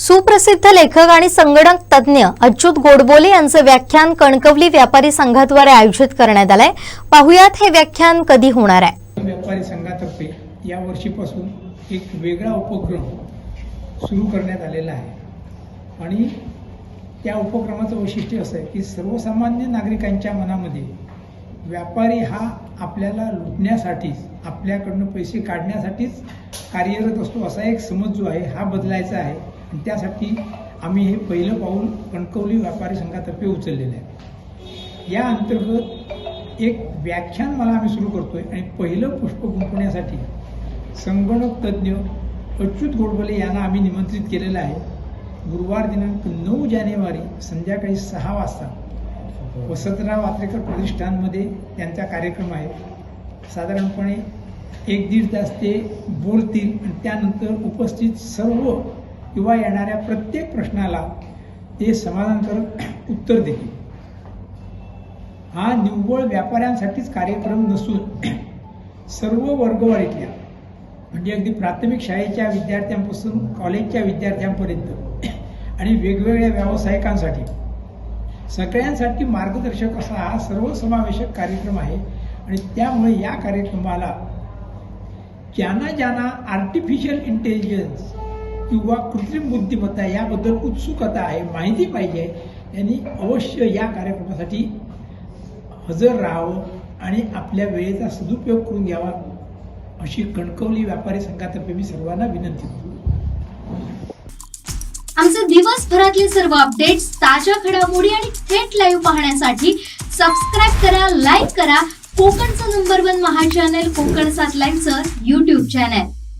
सुप्रसिद्ध लेखक आणि संगणक तज्ज्ञ अच्युत गोडबोले यांचं व्याख्यान कणकवली व्यापारी संघाद्वारे आयोजित करण्यात आलंय. पाहुयात हे व्याख्यान कधी होणार आहे. व्यापारी संघातर्फे या वर्षीपासून एक वेगळा उपक्रम सुरू करण्यात आलेला आहे. आणि त्या उपक्रमाचं वैशिष्ट्य असं आहे की सर्वसामान्य नागरिकांच्या मनामध्ये व्यापारी हा आपल्याला लुटण्यासाठीच आपल्याकडनं पैसे काढण्यासाठीच कार्यरत असतो असा एक समज जो आहे हा बदलायचा आहे. आणि त्यासाठी आम्ही हे पहिलं पाऊल कणकवली व्यापारी संघातर्फे उचललेलं आहे. या अंतर्गत एक व्याख्यान मला आम्ही सुरू करतोय आणि पहिलं पुष्प गुंपण्यासाठी संगणक तज्ज्ञ अच्युत गोडबोले यांना आम्ही निमंत्रित केलेलं आहे. गुरुवार दिनांक नऊ जानेवारी संध्याकाळी सहा वाजता वसंतराव आत्रेकर प्रतिष्ठानमध्ये त्यांचा कार्यक्रम आहे. साधारणपणे एक दीड तास ते बोलतील आणि त्यानंतर उपस्थित सर्व किंवा येणाऱ्या प्रत्येक प्रश्नाला ते समाधानकारक उत्तर देतील. हा निव्वळ व्यापाऱ्यांसाठीच कार्यक्रम नसून सर्व वर्गवारीतल्या म्हणजे अगदी प्राथमिक शाळेच्या विद्यार्थ्यांपासून कॉलेजच्या विद्यार्थ्यांपर्यंत आणि वेगवेगळ्या व्यावसायिकांसाठी सगळ्यांसाठी मार्गदर्शक असा हा सर्वसमावेशक कार्यक्रम आहे. आणि त्यामुळे या कार्यक्रमाला ज्यांना ज्यांना आर्टिफिशियल इंटेलिजन्स किंवा कृत्रिम बुद्धिमत्ता याबद्दल उत्सुकता आहे माहिती पाहिजे त्यांनी अवश्य या कार्यक्रमासाठी हजर राहावं आणि आपल्या वेळेचा सदुपयोग करून घ्यावा अशी कणकवली व्यापारी संघातर्फे मी सर्वांना विनंती करतो. आमचे दिवसभरातले सर्व अपडेट्स ताज्या घडामोडी आणि थेट लाईव्ह पाहण्यासाठी सबस्क्राईब करा लाईक करा. कोकणचं नंबर वन महा चॅनल कोकण सात लाईनचं युट्यूब चॅनल